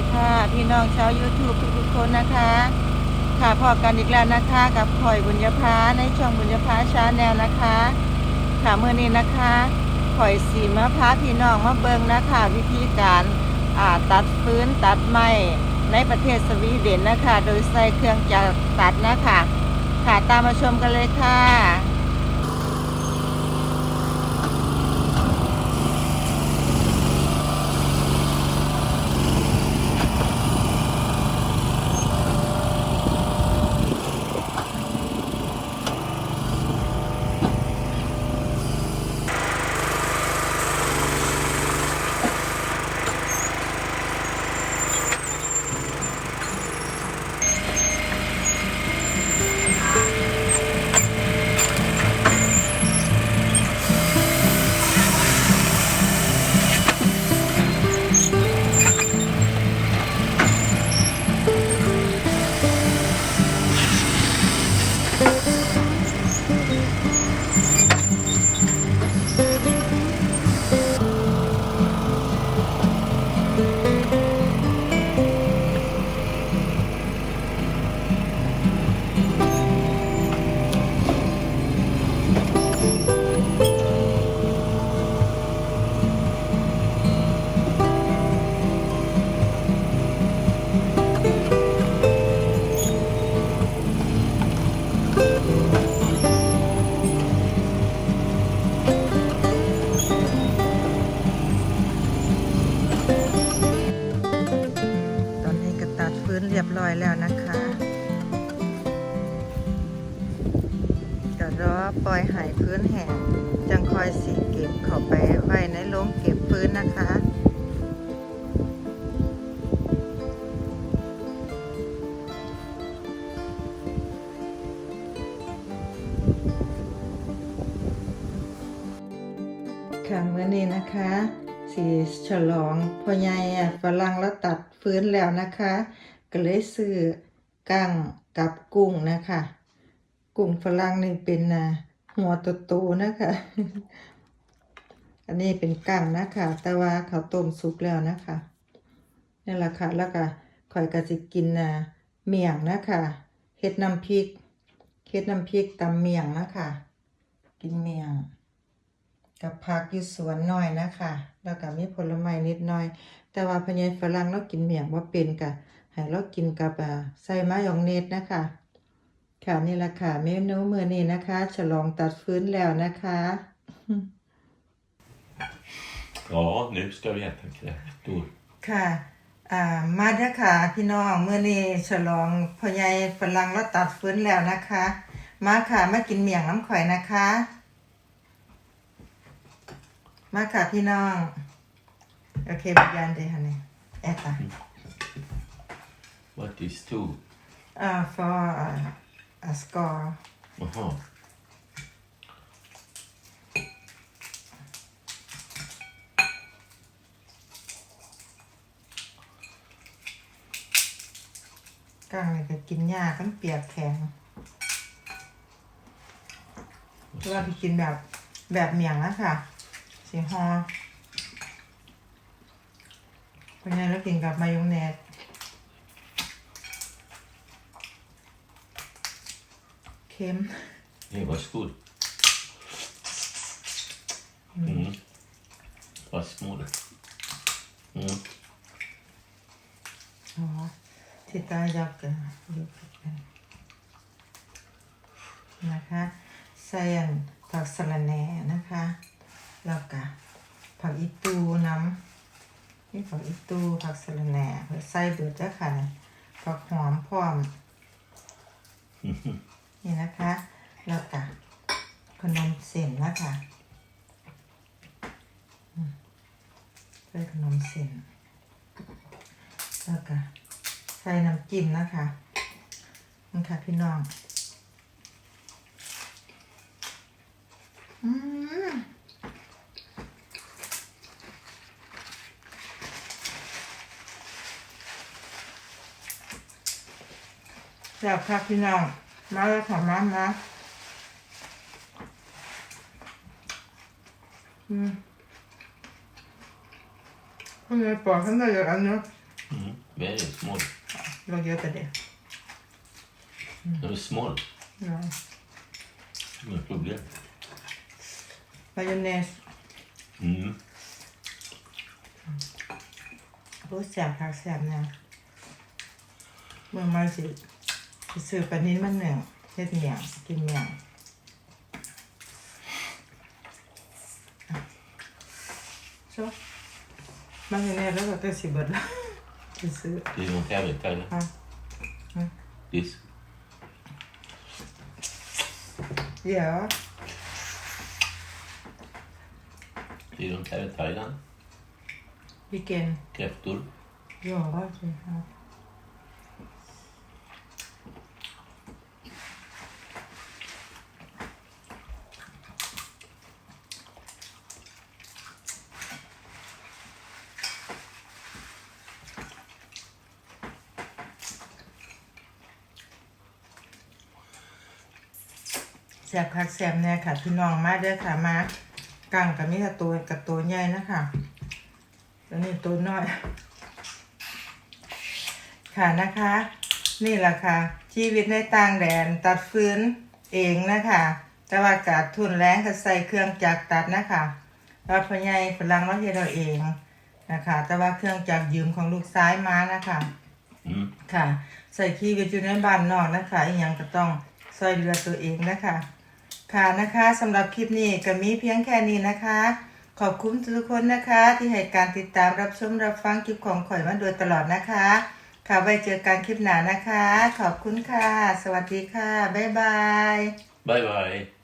ดีค่ะ พี่น้องชาว YouTube ทุกๆคนนะคะ ค่ะพอกันอีกแล้วนะคะกับข่อยบุญญาภาในช่องบุญญาภาชาแนลนะคะ ค่ะเมื่อนี้นะคะข่อยสีมาพร้าพี่น้องมาเบิงนะคะ วิธีการตัดฟื้นตัดไม้ในประเทศสวีเดนนะคะ โดยใช้เครื่องจักรตัดนะคะ ค่ะตามมาชมกันเลยค่ะ ก็ตัดฟื้นเรียบร้อยแล้วนะคะก็รอปล่อยหายพื้นแห้งจังคอยสีเก็บเข้าไปไว้ในโรงเก็บฟื้นนะคะค่ะเมื่อนี้นะคะสีฉลองพ่อใหญ่อะฝรั่งแล้วตัดฟื้นแล้วนะคะ ก็เลยซื้อกั้งกับกุ้งนะคะ กุ้งฝรั่งนี่เป็นหัวโตๆนะคะ อันนี้เป็นกั้งนะคะ แต่ว่าเขาต้มสุกแล้วนะคะนี่แหละค่ะแล้วก็ข่อยก็สิกินอ่าเมี่ยงนะคะเฮ็ดน้ำพริกเฮ็ดน้ำพริกตำเมี่ยงนะคะ กินเมี่ยงกับผักอยู่สวนหน่อยนะคะ แล้วก็มีผลไม้นิดหน่อย แต่ว่าพญายฝรั่งเรากินเมี่ยงว่าเป็นกะ ให้เรากินกับอ่าใส่มายองเนสนะคะ ค่ะนี่แหละค่ะเมนูมื้อนี้นะคะ ฉลองตัดฟื้นแล้วนะคะ Ja, nu ska vi äta kräftor. ค่ะอ่ามาเด้อค่ะพี่น้องมื้อนี้ฉลองพ่อใหญ่ฝรั่งเราตัดฟื้นแล้วนะคะ มาค่ะมากินเมี่ยงน้ำข่อยนะคะ มาค่ะพี่น้อง โอเคบยันเดฮันนี่แอตตา What is two? อ่า for uh, a score Jaha. g างเลยก็กินยากมันเปียกแข็งเพราะว่าพี่กินแบบแบบเมี่ยงนะค่ะสีฮอเป็นไงแล้วกินกับมายองเนส ค็ม Nej, varsågod. Mm. Vad små du. Mm. อ๋อที่ตายักกันดูกันนะคะใส่อันผักสะระแหน่นะคะแล้วก็ผักอีตูน้ำนี่ผักอีตูผักสะระแหน่ใส่เบิดจ้ะค่ะผักหอมพร้อม นี่นะคะแล้วก็ขนมเส้นนะคะอืมใส่ขนมเส้นแล้วก็ใส่น้ำจิ้มนะคะนี่ค่ะพี่น้อง อืมแซ่บค่ะพี่น้อง มาเลยค่ะมามาอืมคุณยายปอกข้างในอย่างอันเนาะ Mm. Very small. เราเยอะแต่เด็ก Very small. เนาะ Inga problem. มายองเนส Mm. รู้แสบคักแสบเนี่ยเมื่อมาสิสิ ซื้อปลานิ้นมันหนึ่งเฮ็ดเมียงกินเมียงโซมายองเนสแล้วก็ตัวสิเบิดแล้วสิซื้อ Do you want to have it, Tyler? Huh? Huh? This? เดี๋ยว Do you want to have it, Thailand? พี่เกน Kräftor? เดี๋ยวว่าสิครับ แสบคักแสบแน่ค่ะพี่น้องมาเด้อค่ะมากังกับมีแต่ตัวกับตัวใหญ่นะคะแล้วนี่ตัวน้อย ค่ะนะคะ นี่แหละค่ะ ชีวิตในต่างแดนตัดฟืนเองนะคะแต่ว่าอากาศทุนแรงก็ใส่เครื่องจักรตัดนะคะเราพอใหญายฝรั่งเราเฮ็ดเราเองนะคะ แต่ว่าเครื่องจักรยืมของลูกซ้ายมานะคะ Mm. ค่ะ ใส่ชีวิตอยู่ในบ้านนอกนะคะอีกอย่างก็ต้องซอยเรือตัวเองนะคะ ค่ะนะคะสำหรับคลิปนี้ก็มีเพียงแค่นี้นะคะ ขอบคุณทุกคนนะคะ ที่ให้การติดตามรับชมรับฟังคลิปของข่อยมาโดยตลอดนะคะ ค่ะไว้เจอกันคลิปหน้านะคะ ขอบคุณค่ะ สวัสดีค่ะ บ๊ายบาย Bye bye.